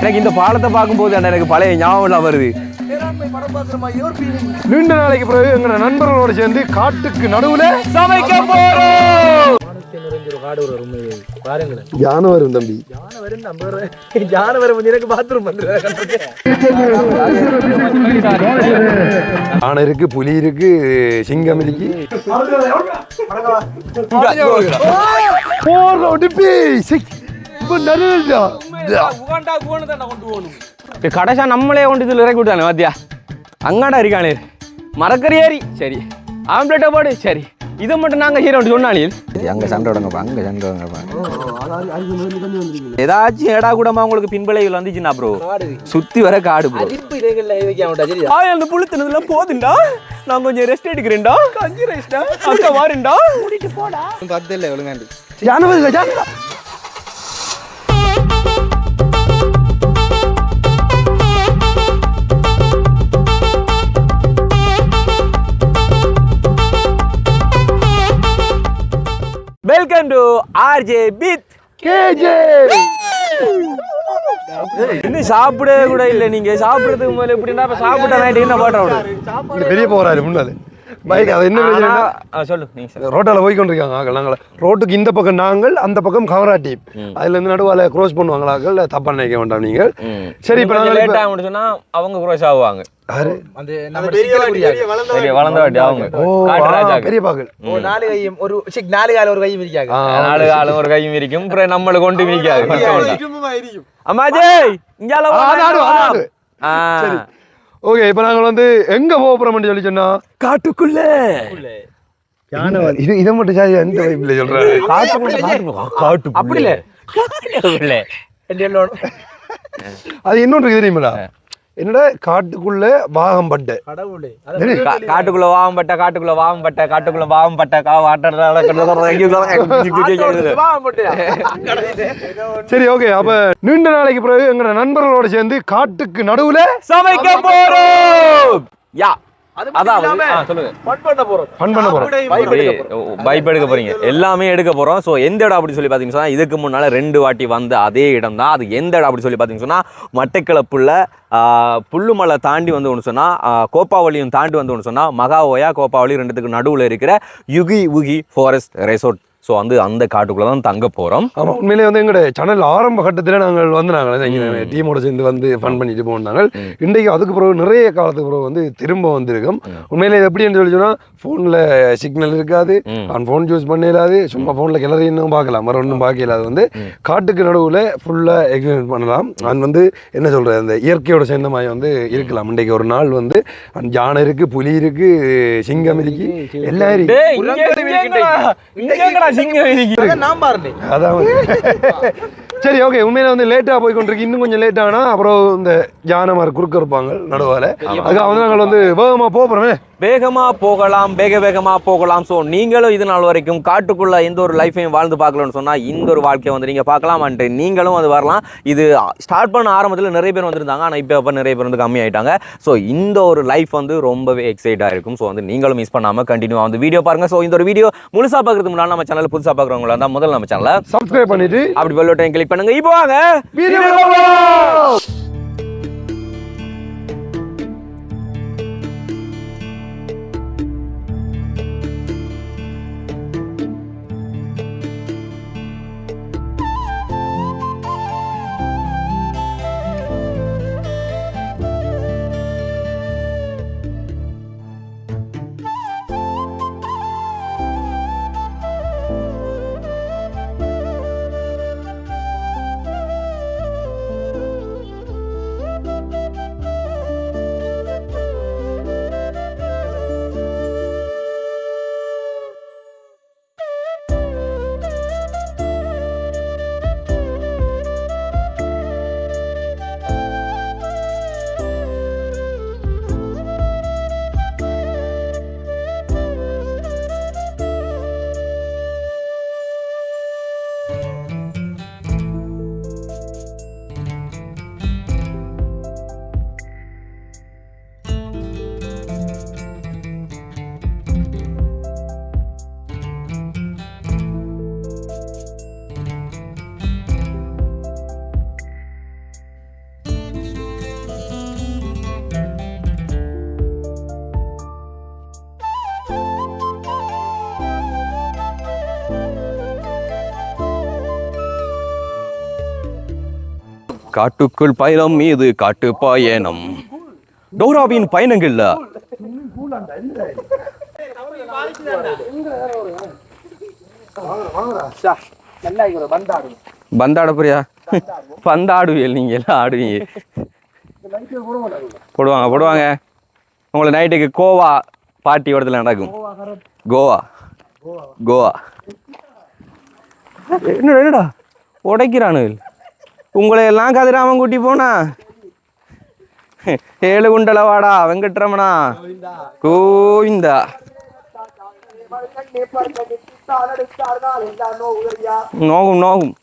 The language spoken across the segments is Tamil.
எனக்கு இந்த பாலத்தை பார்க்கும்போது அண்ணா எனக்கு பழைய ஞாபகம் வருது. நீண்ட நாளைக்கு பிறகு எங்க நண்பர்களோட சேர்ந்து காட்டுக்கு நடுவுல சமைக்க போறோம். யானை வரும். தம்பி. யானை இருக்கு புலி இருக்கு சிங்கம் இருக்கு. போடுற ஒடிப்பி இப்ப நிறையா கடைசா நம்மளே கொண்டு இதில் இறக்கி விட்டானே வாத்தியா அங்காடா இருக்கானே. மரக்கறியாரி சரி. ஆம்லெட்டை போடு. சரி. இதை மட்டும் நாங்கள் ஹீரோ சொன்னானில் அங்கே சண்டை விடுங்கப்பா அங்கே சண்டை விடுங்கப்பா ஏதாச்சும் ஏடா கூடமா உங்களுக்கு பின்பளைகள் வந்துச்சுன்னா ப்ரோ சுத்தி வர காடு ப்ரோ ஆய் அந்த புளுத்துனதுல போதுண்டா? நான் கொஞ்சம் ரெஸ்ட் எடுக்கிறேன்டா. கஞ்சி ரெஸ்டா அக்கா வாருண்டா. யானை வருது யானை வெல்கம் டு ஆர்ஜே பித். கேஜே. இன்னும் சாப்பிடவே கூட இல்லை நீங்க. சாப்பிடுறதுக்கு முதல்ல எப்படின்னா இப்ப சாப்பிட்ட நைட்டு என்ன பாட்டு பெரிய போறாரு முன்னால. பைக் அது என்ன சொல்லு நீங்க. ரோட்டால போய் கொண்டிருக்காங்க ஆக்கள் நாங்கள். ரோட்டுக்கு இந்த பக்கம் நாங்கள் அந்த பக்கம் கவரா டீம். அதுல இருந்து நடுவால க்ரோஸ் பண்ணுவாங்களா ஆக்கள் தப்பா நினைக்க வேண்டாம் நீங்கள். ம். சரி இப்ப நாங்கள் லேட் ஆகும் சொன்னா அவங்க குரோஸ் ஆகுவாங்க. யாரு? சரி வளர்ந்த வாட்டி அவங்க ஓ காட்டு ஆ, ராஜாக்கு. பெரிய பாக்கள். நாலு கையும் ஒரு கையும் இருக்கும் நம்மளை கொண்டு மிக்காது அம்மாஜி இங்கால ஓகே இப்போ நாங்கள் வந்து எங்க போக போறோம்னு சொல்லி சொன்னா காட்டுக்குள்ள. இது இதை மட்டும் சாதி எந்த வைப்பில் சொல்றாரு காட்டுக்குள்ள காட்டுக்குள்ள. அப்படி இல்ல அது இன்னொன்று தெரியுமாடா என்னடா காட்டுக்குள்ள வாகம் பட்டை. காட்டுக்குள்ள வாவம் பட்ட காட்டுக்குள்ள வாவம் பட்ட காட்டுக்குள்ள வாவம் பட்ட கா சரி ஓகே அப்ப நீண்ட நாளைக்கு பிறகு எங்க நண்பர்களோட சேர்ந்து காட்டுக்கு நடுவுல சமைக்க போறோம். யா பைப் எடுக்க போறீங்க. எல்லாமே எடுக்க போறோம். ஸோ எந்த இடம் அப்படி சொல்லி பார்த்தீங்கன்னு இதுக்கு முன்னால ரெண்டு வாட்டி வந்த அதே இடம் தான் அது எந்த இடம் அப்படி சொல்லி பார்த்தீங்கன்னு சொன்னா மட்டைக்கிளப்புள்ள புல்லுமலை தாண்டி வந்து ஒன்று சொன்னா ஆ, கோப்பாவளியும் தாண்டி வந்து ஒன்று சொன்னா மகாஓயா கோப்பாவளி ரெண்டுத்துக்கு நடுவில் இருக்கிற யுகி உகி ஃபாரஸ்ட் ரெசார்ட் ஸோ வந்து அந்த காட்டுக்குள்ள தான் தங்க போறோம். ஆமா உண்மையிலே வந்து எங்களோட சேனல் ஆரம்ப கட்டத்துல நாங்கள் வந்து நாங்கள் டீமோட சேர்ந்து வந்து ஃபன் பண்ணிட்டு போனாங்க. இன்றைக்கு அதுக்கு பிறகு நிறைய காலத்துக்கு பிறகு வந்து திரும்ப வந்திருக்கோம். உண்மையிலே எப்படின்னு சொல்லி சொன்னா ஃபோனில் சிக்னல் இருக்காது. அவன் ஃபோன் யூஸ் பண்ண இல்லாது. சும்மா ஃபோனில் கிளறி இன்னும் பார்க்கலாம். வேற ஒன்றும் பார்க்க இல்லாது. வந்து காட்டுக்கு நடுவில் ஃபுல்லாக எக்ஸ்பீரியன்ஸ் பண்ணலாம். அவன் வந்து என்ன சொல்றது அந்த இயற்கையோட சேர்ந்த மாதிரி வந்து இருக்கலாம். இன்றைக்கு ஒரு நாள் வந்து யானை இருக்கு புலி இருக்கு சிங்கம் இருக்கு எல்லாம் இருக்கு. இருக்கு? நான் பாருங்க அதான். சரி ஓகே உண்மையில வந்து லேட்டாக போய் கொண்டிருக்கு இன்னும் கொஞ்சம் லேட் ஆனா அப்புறம் இந்த யானை மாதிரி குறுக்க இருப்பாங்க நடுவால. அதுக்காக வந்து நாங்கள் வந்து வேகமாக போகிறோமே வேகமா போகலாம் வேக வேகமா போகலாம். ஸோ நீங்களும் இது நாள் வரைக்கும் காட்டுக்குள்ள எந்த ஒரு லைஃபையும் வாழ்ந்து பார்க்கலன்னு சொன்னா இந்த ஒரு வாழ்க்கையை வந்து நீங்க பார்க்கலாம். அண்ட் நீங்களும் அது வரலாம். இது ஸ்டார்ட் பண்ண ஆரம்பத்தில் நிறைய பேர் வந்திருந்தாங்க. ஆனால் இப்போ இப்போ நிறைய பேர் வந்து கம்மி ஆயிட்டாங்க. ஸோ இந்த ஒரு லைஃப் வந்து ரொம்பவே எக்ஸைட்டாக இருக்கும். ஸோ வந்து நீங்களும் மிஸ் பண்ணாம கண்டினியூ வந்து வீடியோ பாருங்க. ஸோ இந்த ஒரு வீடியோ முழுசா பார்க்கறதுக்கு முன்னாடி நம்ம சேனல் புதுசா பார்க்குறவங்களா இருந்தால் முதல்ல நம்ம சேனலை சப்ஸ்கிரைப் பண்ணிட்டு அப்படி பெல் பட்டன் கிளிக் பண்ணுங்க. இப்போ வாங்க. காட்டுக்குள் பயணம் மீது காட்டு பயணம். டோராவின் பயணங்கள்ல. நல்லா பந்தாட புரியா பந்தாடுவியல் நீங்க எல்லாம் ஆடுவீங்க போடுவாங்க போடுவாங்க. உங்களை நைட்டுக்கு கோவா பார்ட்டி இடத்துல நடக்கும். கோவா. கோவா. என்னடா என்னடா? உடைக்கிறானு உங்களை எல்லாம் கதிராமன் கூட்டி போனா? ஏழு குண்டல வாடா வெங்கட்ரமணா. கோவிந்தா. நோகும் நோகும்.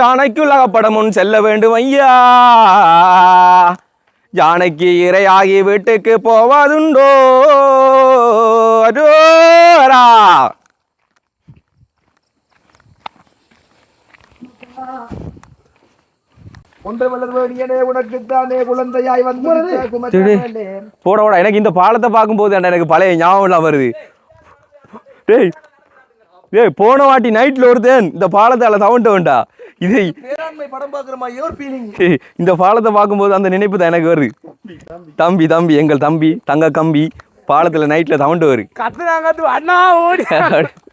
யானைக்குலகப்படம் முன் செல்ல வேண்டும் ஐயா. யானைக்கு இரையாகி வீட்டுக்கு போவதுண்டோ? அரோரா போட போட. எனக்கு இந்த பாலத்தை பார்க்கும்போது ஏன்டா எனக்கு பழைய ஞாபகம் எல்லாம் வருது. டேய் டேய் போன வாட்டி நைட்ல ஒருத்தன் இந்த பாலத்தால தவண்ட வேண்டா இதை ஏய், இந்த பாலத்தை பார்க்கும்போது அந்த நினைப்பு தான் எனக்கு வருது. தம்பி தம்பி எங்கள் தம்பி தங்க கம்பி பாலத்துல நைட்ல தவண்டு வரு கத்துனாங்க அண்ணா ஓடி.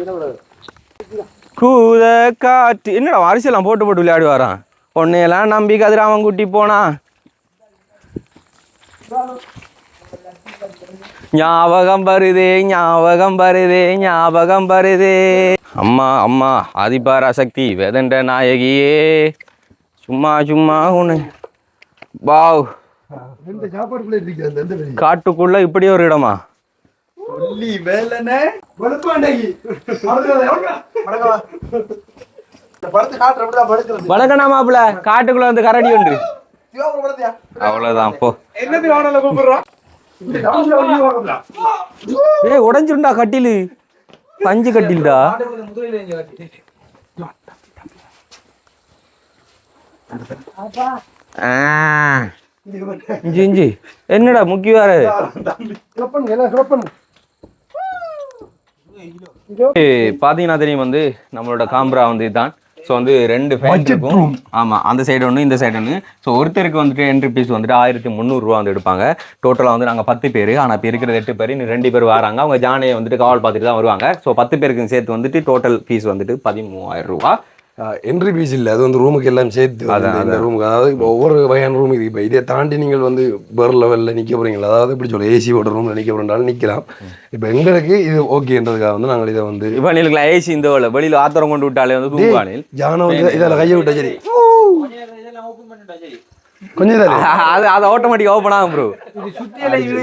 என்ன பண்ணுறது கூத காற்று. என்னடா அரிசியெல்லாம் போட்டு போட்டு விளையாடி வரான் பொண்ணையெல்லாம் நம்பி கதிராமன் குட்டி போனா. ஞாபகம் வருதே ஞாபகம் வருதே ஞாபகம் வருதே. அம்மா அம்மா ஆதிபாராசக்தி வேதண்ட நாயகியே. சும்மா சும்மா உன்னை. பாவ் காட்டுக்குள்ள இப்படி ஒரு இடமா? வணக்கண்ணா மாப்பிள்ள. காட்டுக்குள்ள வந்து கரடி படத்தையா? அவ்வளவுதான் போ. என்னது வாடல கூப்பிடுறோம் ஏய் உடஞ்சிருண்டா கட்டிலு. பஞ்சு கட்டில்டா. இஞ்சி இஞ்சி. என்னடா முக்கிய வேற? பாத்தீங்கன்னா தெரியும் வந்து நம்மளோட காம்பரா வந்து இதுதான் ஸோ வந்து ரெண்டு ஃபேன் இருக்கும் ஆமா அந்த சைடு ஒன்று இந்த சைடு ஒன்று ஸோ ஒருத்தருக்கு வந்துட்டு என்ட்ரி ஃபீஸ் வந்துட்டு ஆயிரத்தி முந்நூறுரூவா வந்து எடுப்பாங்க. டோட்டலாக வந்து நாங்கள் பத்து பேர். ஆனால் இப்போ இருக்கிறது எட்டு பேர் இன்னும் ரெண்டு பேர் வராங்க. அவங்க ஜானையை வந்துட்டு காவல் பார்த்துட்டு தான் வருவாங்க. ஸோ பத்து பேருக்கு சேர்த்து வந்துட்டு டோட்டல் ஃபீஸ் வந்துட்டு பதிமூவாயிரம் ரூபா. என்ட்ரி பீஸ் இல்லை. அது வந்து ரூமுக்கு எல்லாம் சேர்த்து இந்த ரூமுக்கு அதாவது இப்போ ஒவ்வொரு வகையான ரூம் இது இப்போ இதை தாண்டி நீங்கள் வந்து வேறு லெவலில் நிற்க போறீங்களா அதாவது இப்படி சொல்ல ஏசியோட ரூமில் நிற்க போகிறனாலும் நிற்கலாம் இப்போ எங்களுக்கு இது ஓகேன்றதுக்காக வந்து நாங்கள் இதை வந்து இவனுக்குலாம் ஏசி இந்த வேலை வெளியில் ஆத்திரம் கொண்டு விட்டாலே வந்து தூங்குவானில் ஜானை வந்து இதில் கையை விட்டா சரி. கொஞ்சம் அது அது ஆட்டோமேட்டிக் ஓப்பன் ஆகும் ப்ரோ இது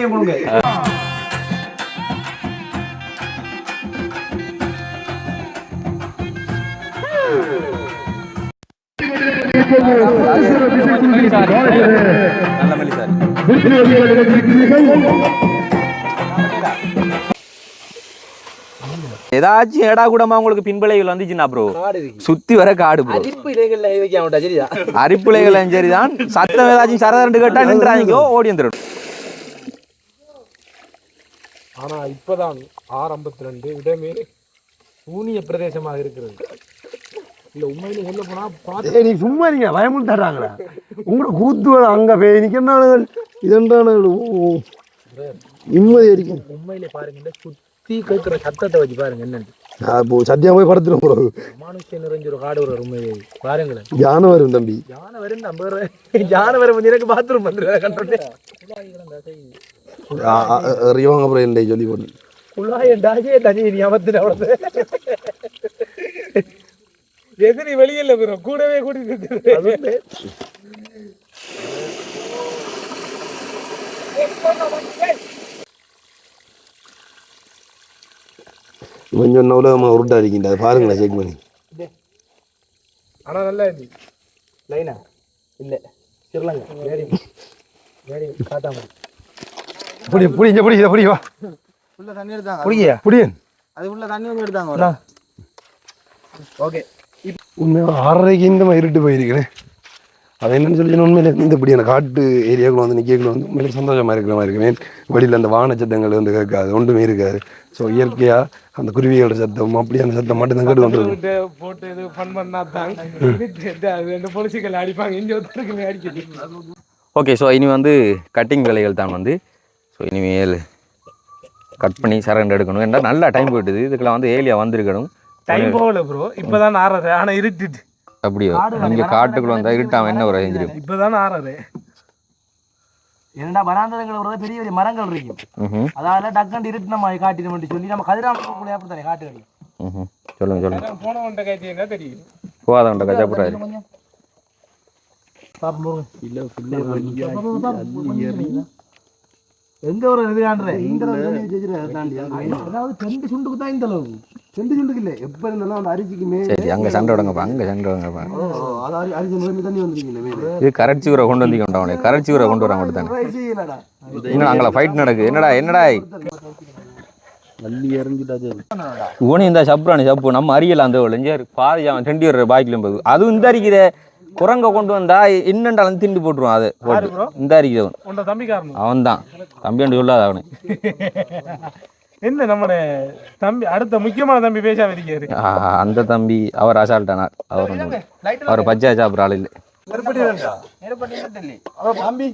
ஏதாச்சும் ஏடா கூடமா உங்களுக்கு பின்பலைகள் வந்துச்சுன்னா ப்ரோ சுத்தி வர காடு ப்ரோ அரிப்பு சரிதான். சத்தம் ஏதாச்சும் சரதரண்டு கேட்டா நின்றாங்க ஓடி வந்துடும் ஆனா இப்பதான் ஆரம்பத்துல இருந்து இடமே ஊனிய பிரதேசமாக இருக்கிறது. இல்ல உண்மையில சொல்ல போனா பார்த்து நீ சும்மா நீங்க பயமுள் தர்றாங்களா உங்களோட கூத்து அங்கே போய் நிற்கிறானுகள் இதென்றானுகள் நிம்மதி அடிக்கும். உண்மையிலே பாருங்க சுத்தி கேட்கிற சத்தத்தை வச்சு பாருங்க என்னன்னு. நான் இப்போ சத்தியா போய் படுத்துடும் பிறகு மனுஷன் நிறைஞ்ச ஒரு காடு ஒரு உண்மையிலே. பாருங்களேன். யானை வரும் தம்பி. யானை வரும் நம்ப யானை வரும் எனக்கு பாத்ரூம் அறிவாங்க அப்புறம் என்னை சொல்லி போட்டு உள்ளாய டாஜே தனி நீ அவ்வளவு எதிரி வெளியில போறோம் கூடவே கூட்டிட்டு கொஞ்சம் சொன்ன உலகமாக உருட்டா இருக்கின்ற அதை பாருங்களேன் செக் பண்ணி. ஆனா நல்லா இருந்துச்சு. லைனா? இல்ல. சிறுலங்க. வேடி வேடி காட்டாம புடி புடி இங்கே புடி இதை புடி வா. உள்ள தண்ணி எடுத்தாங்க. புடியா புடியன். அது உள்ள தண்ணி வந்து எடுத்தாங்க ஓகே. உண்மையாக ஆறரைக்கு இந்த மாதிரி இருட்டு போயிருக்கிறேன். அது என்னன்னு சொல்லி உண்மையில இந்த இப்படியான காட்டு ஏரியாக்குள்ள வந்து நிற்கக்குள்ள வந்து உண்மையில சந்தோஷமா இருக்கிற மாதிரி இருக்குவேன் வெளியில் அந்த வான சத்தங்கள் வந்து கேட்காது ஒன்றுமே இருக்காது. ஸோ இயற்கையாக அந்த குருவிகளோட சத்தம் அப்படியான சத்தம் மட்டும் தான் கேட்டு. விட்டு போட்டு இது ஃபன் பண்ணா தான். ரெண்டு பொலிசிக்கல் அடிப்பாங்க இங்க ஒருத்தருக்கு அடிக்குது. ஓகே ஸோ இனி வந்து கட்டிங் வேலைகள் தான் வந்து. ஸோ இனிமேல் கட் பண்ணி சரண்டு எடுக்கணும் ஏன்னா நல்லா டைம் போயிட்டுது. இதுக்கெல்லாம் வந்து ஏலியா வந்திருக்கணும். டைம் போகல ப்ரோ இப்பதான் ஆறாது ஆனா இருட்டுட்டு அப்படியோ. இங்கே காட்டுக்குள்ள வந்தால் இருட்டாம என்ன ஒரு செஞ்சிருக்கும் இப்பதான் ஆறாது என்னடா வராந்தரங்கள் ஒரு பெரிய பெரிய மரங்கள் இருக்கும் ம் அதால டக்கண்டு இருட்டு நம்ம காட்டிடும் சொல்லி நம்ம கதிராம அப்படித்தானே காட்டுகள் ம் சொல்லுங்க சொல்லுங்க. போனவன்ட்ட காய்ச்சி தெரியும்? போகாதவன்ட்ட கஜாப்புறாரு எங்க ஒரு இது காண்றேன் அதாவது ரெண்டு சுண்டுக்கு தான் இந்த அளவு? ரெண்டு சுண்டுக்கு இல்லை எப்ப இருந்தாலும் அந்த அரிசிக்கு மேல சரி அங்கே சண்டை விடுங்கப்பா அங்கே சண்டை விடுங்கப்பா அதாவது அரிசி நோய் தண்ணி வந்துருக்கீங்க மேல? இது கரட்சி ஊரை கொண்டு வந்தீங்க அவனை. கரட்சி ஊரை கொண்டு வர மட்டும் தானே இன்னும் அங்கே ஃபைட் நடக்குது என்னடா என்னடா? வள்ளி இறங்கிட்டாச்சு இவனும் இந்த சப்ராணி சப்பு. நம்ம அறியல அந்த இளைஞர் பாதி அவன் தெண்டி வர்ற பாய்க்கிலும் போகுது அதுவும் இந்த அரிக்கிற குரங்க கொண்டு வந்தா என்னண்டாலும் திண்டு போட்டுருவான் அது. போட்டு. இந்த அரிக்கிறவன் அவன். தான் தம்பியாண்டு சொல்லாத அவனு. என்ன நம்ம தம்பி அடுத்த முக்கியமான தம்பி பேசாம இருக்காரு. ஆஹா, அந்த தம்பி அவர் அசால்ட்டானார் அவர். அவர் பச்சை சாப்பிட்ற ஆள் இல்லை. தம்பி.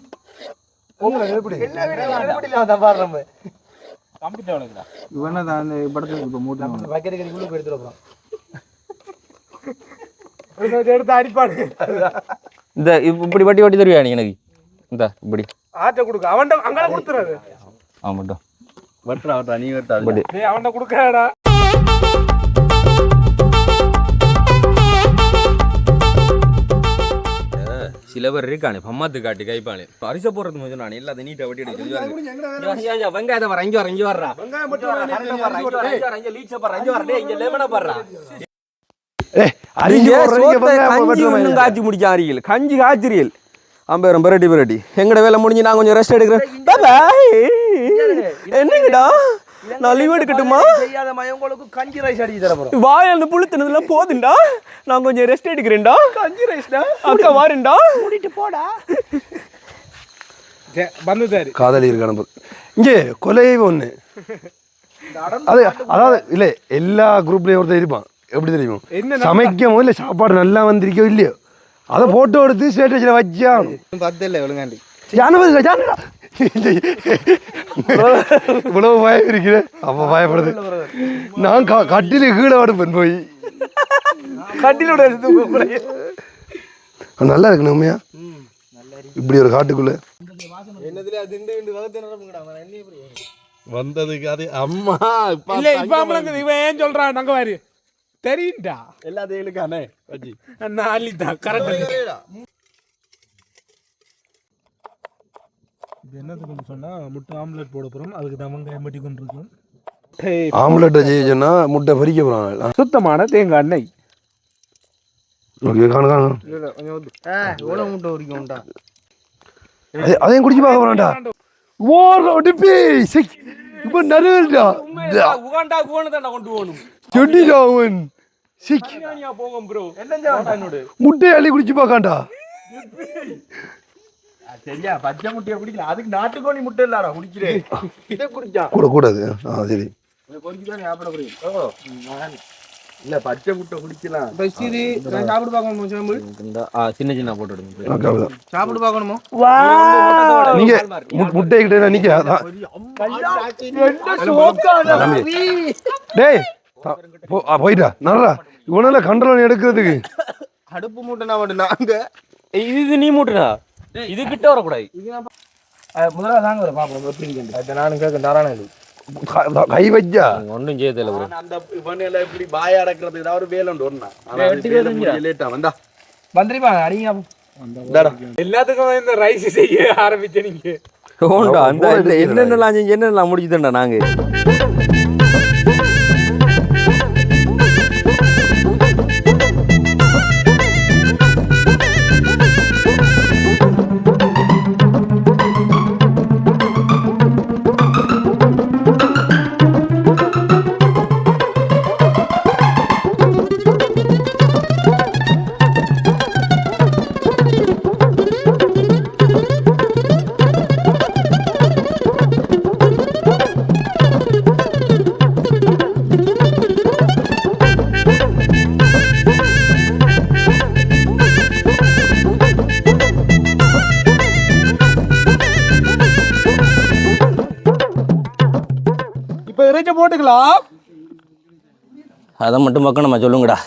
இவனை தான் அந்த படத்துக்கு இப்போ மூட்டை வைக்கிறதுக்குள்ள போயிடுறோம் எடுத்து அடிப்பாடு இந்த இப்ப- இப்படி வட்டி வட்டி தருவியா நீ எனக்கு? இந்த இப்படி. ஆட்டை கொடுக்க. அவன்கிட்ட அங்கே கொடுத்துறாரு. அவன் மட்டும். வட்டுறா வட்டுறா நீ வட்டா டேய் அவன்கிட்ட கொடுக்கடா சில பேர் இருக்கானே பம்மாத்து காட்டி கைப்பானே. பரிச போடுறது கொஞ்சம் நான் எல்லாத்தையும் நீட்டை வட்டி எடுத்து வெங்காயத்தை வர இங்க வர இங்க வர்றா அரிசி கஞ்சி காய்ச்சி முடிக்க அறியல் கஞ்சி காய்ச்சிரியல் அம்பேரம் பெரட்டி பெரட்டி எங்கட வேலை முடிஞ்சு நான் கொஞ்சம் ரெஸ்ட் எடுக்கிறேன். என்னங்கடா? நான் லீவ் எடுக்கட்டுமா? உங்களுக்கு கஞ்சி ரைஸ் அடிச்சு தர போறோம் வாய் அந்த புழுத்தினதுலாம் போதுண்டா? நான் கொஞ்சம் ரெஸ்ட் எடுக்கிறேன்டா. கஞ்சி ரைஸ்டா அக்கா வாருண்டா. வந்துட்டாரு காதலி இருக்கான இங்கே கொலை ஒன்று அது அதாவது இல்லை எல்லா குரூப்லேயும் ஒருத்தர் இருப்பான். எப்படி தெரியும்? என்ன சமைக்கமோ இல்லை சாப்பாடு நல்லா வந்திருக்கோ இல்லையோ? அதை போட்டோ எடுத்து ஸ்டேட்டஸில் வச்சா பத்து இல்லை ஒழுங்காண்டி ஜானபதி ஜானடா இவ்வளவு பயம் இருக்குது அப்போ பயப்படுது. நான் க கட்டில கீழே அடுப்பேன் போய். கட்டிலோட நல்லா இருக்கு உண்மையா? இப்படி ஒரு காட்டுக்குள்ள. வந்ததுக்கு அது அம்மா இப்ப இல்ல இப்ப அவங்களுக்கு இவன் ஏன் சொல்றான் நாங்க வாரு தெரியும்டா. எல்லாத்தையும் இழுக்கானே வச்சி நான் அள்ளித்தான் கரெக்ட். என்னதுக்கு சொன்னா முட்டை ஆம்லெட் போட போறோம். அதுக்கு தான் வெங்காயம் வெட்டி கொண்டு இருக்கோம் ஆம்லெட்டை செய்ய சொன்னா முட்டை பறிக்க போகிறாங்க சுத்தமான தேங்காய் எண்ணெய். ஓகே காணு காணு. எவ்வளோ முட்டை அதையும் குடிச்சு பார்க்க போறான்டா. ஓ டிப்பி சிக் இப்போ நடுவுடா உகாண்டா உகாண்டா கொண்டு போகணும் செடிடா அவன் சிக் போகும் ப்ரோ முட்டையை அள்ளி குடிச்சு பார்க்காண்டா சரியா பச்சை முட்டையை குடிக்கல அதுக்கு நாட்டுக்கோழி முட்டை இல்லடா குடிக்கிறேன் இதை குடிச்சா கூட கூடாது ஆ சரி கொஞ்சம் சாப்பிட புரியும் இல்ல பச்சை முட்டை குடிக்கலாம். இது நான் சாப்பிட்டு பார்க்கணுமோ சாம்பு சின்ன சின்ன போட்டு விடுங்க. சாப்பிட்டு பார்க்கணுமோ? நீங்க மு- முட்டை கிட்ட நிக்க அதான். தம்பி. டேய் த- போ- ஆ, போயிட்டா. நல்லா இவனால கண்ட்ரோல் எடுக்கிறதுக்கு. அடுப்பு மூட்டை நான் மட்டும் நாங்க இது நீ மூட்டுடா. இது கிட்ட வரக்கூடாது. முதல்ல தாங்க ஒரு பாப்போம் எப்படி நானும் கேட்க தாராளம் இது. க- வச்சா ஒன்றும் செய்ய தெரியல ப்ரோ. அந்த பண்ணையில இப்படி பாய அடக்கிறது? ஏதாவது ஒரு வேலை உண்டு ஒண்ணா. லேட்டா வந்தா. வந்துருப்பா அடிங்க. எல்லாத்துக்கும் இந்த ரைஸ் செய்ய ஆரம்பிச்ச நீங்க. ஓண்டா அந்த இந்த என்னென்னலாம் செஞ்சு என்னென்னலாம் முடிச்சுதண்டா நாங்க? அதை மட்டும் பக்கம் நம்ம சொல்லுங்கடா.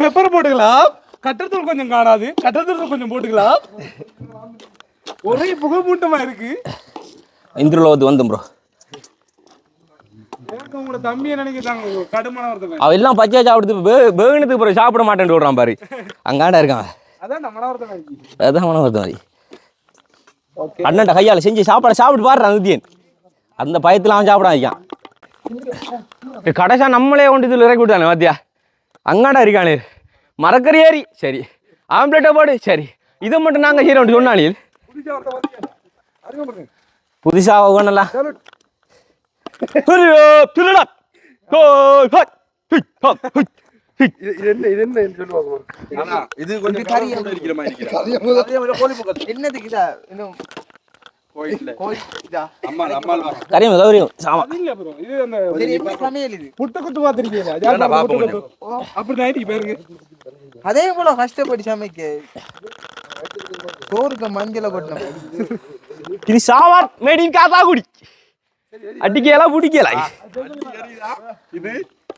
பெப்பர் போட்டுக்கலாம் கட்டத்தூள் கொஞ்சம் காணாது. கட்டத்தூள் கொஞ்சம் போட்டுக்கலாம் ஒரே புகை மூட்டமா இருக்கு. இந்திரலோகத்து வந்தோம் ப்ரோ எல்லாம் பச்சையா சாப்பிடுது. வேகனத்துக்கு அப்புறம் சாப்பிட மாட்டேன்னு விடுறான் பாரு. அங்காண்டா இருக்கான். அதான் மாதிரி அண்ணன்ட்ட கையால் செஞ்சு சாப்பாடு சாப்பிட்டு பாடுறான் நித்தியன். அந்த பயத்தில் அவன் சாப்பிட வைக்கான் கடைசா நம்மளே கொண்டு இதில் இறக்கி விட்டானே பாத்தியா? அங்காண்டா இருக்கானே. மரக்கறியாரி சரி. ஆம்லெட்டை போடு சரி. இதை மட்டும் நாங்கள் ஹீரோன்னு சொன்னானே புதுசாக ஒவ்வொன்றலாம் இது கரியம் கௌரியம் சாமா. இல்ல ப்ரோ இது அந்த சரி என்ன சமையல் இது? புட்டை குத்து பார்த்துருக்கீங்களா வேணா, பாப்போம் அப்படி பாருங்க. அதே போல கஷ்டப்பட்டு சமைக்க. சோறுக்கு மஞ்சளை கொட்டின இது சாவார் மேட் இன் காத்தாக்குடி அடிக்கலாம் பிடிக்கல. இது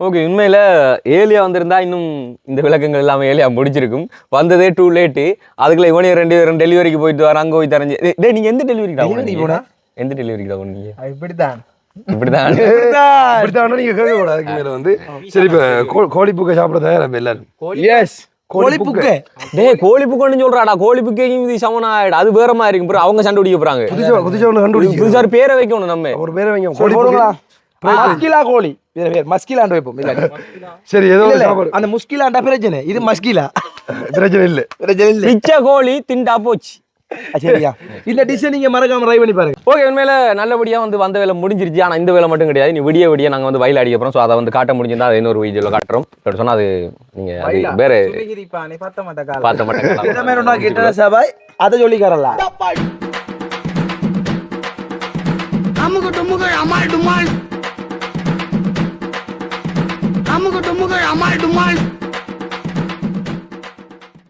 ஓகே உண்மையில ஏலியா வந்திருந்தா இன்னும் இந்த விளக்கங்கள் எல்லாமே ஏலியா முடிச்சிருக்கும் வந்ததே டூ லேட்டு அதுக்குள்ள இவனே ரெண்டு ரெண்டு டெலிவரிக்கு போயிட்டு வர அங்க போய் தரஞ்சு டேய் நீங்க எந்த டெலிவரிக்கு போனா? எந்த டெலிவரிக்கு தான் போனீங்க? இப்படிதான் இப்படிதான் இப்படித்தான். நீங்க கேட்க கூடாது அதுக்கு மேல வந்து. சரி இப்ப கோழி புக்கை சாப்பிட தயாரம் எல்லாரும். எஸ் கோழி புக்கை. டேய் கோழி புக்கோன்னு சொல்றாடா. கோழி புக்கையும் இது சமனாயிடும் அது வேற மாதிரி இருக்கும் bro. அவங்க சண்டை பிடிக்க போறாங்க. புதுசா புதுசா ஒன்று கண்டுபிடிச்சு புதுசா ஒரு பேரை வைக்கணும் நம்ம. ஒரு பேரை வைங்க. கோழி புக்கை மஸ்கிலா கோழி. பேர் மஸ்கிலாண்டு வைப்போம் இல்ல சரி ஏதோ அந்த முஸ்கிலாண்டா பிரச்சனை. இது மஸ்கிலா. பிரச்சனை இல்லை. பிரச்சனை இல்ல. பிச்சை கோழி திண்டா போச்சு. சரியா. இந்த டிஷ் நீங்க மறக்காம ட்ரை பண்ணி பாருங்க. ஓகே உண்மையில நல்லபடியா வந்து வந்த வேலை முடிஞ்சிருச்சு. ஆனா இந்த வேலை மட்டும் கிடையாது. நீ விடிய விடிய நாங்க வந்து வயல் அடிக்க போறோம். ஸோ அதை வந்து காட்ட முடிஞ்சிருந்தா அதை இன்னொரு வீடியோல காட்டுறோம். இப்படி சொன்னா அது நீங்க அது வேற பார்த்த மாட்டேன் இந்த மாதிரி ஒன்றா கிட்ட சபாய் அதை சொல்லிக்காரல்ல. அமுகு டுமுகள் அமால் டுமால். அமுகு டுமுகள் அமால் டுமால்.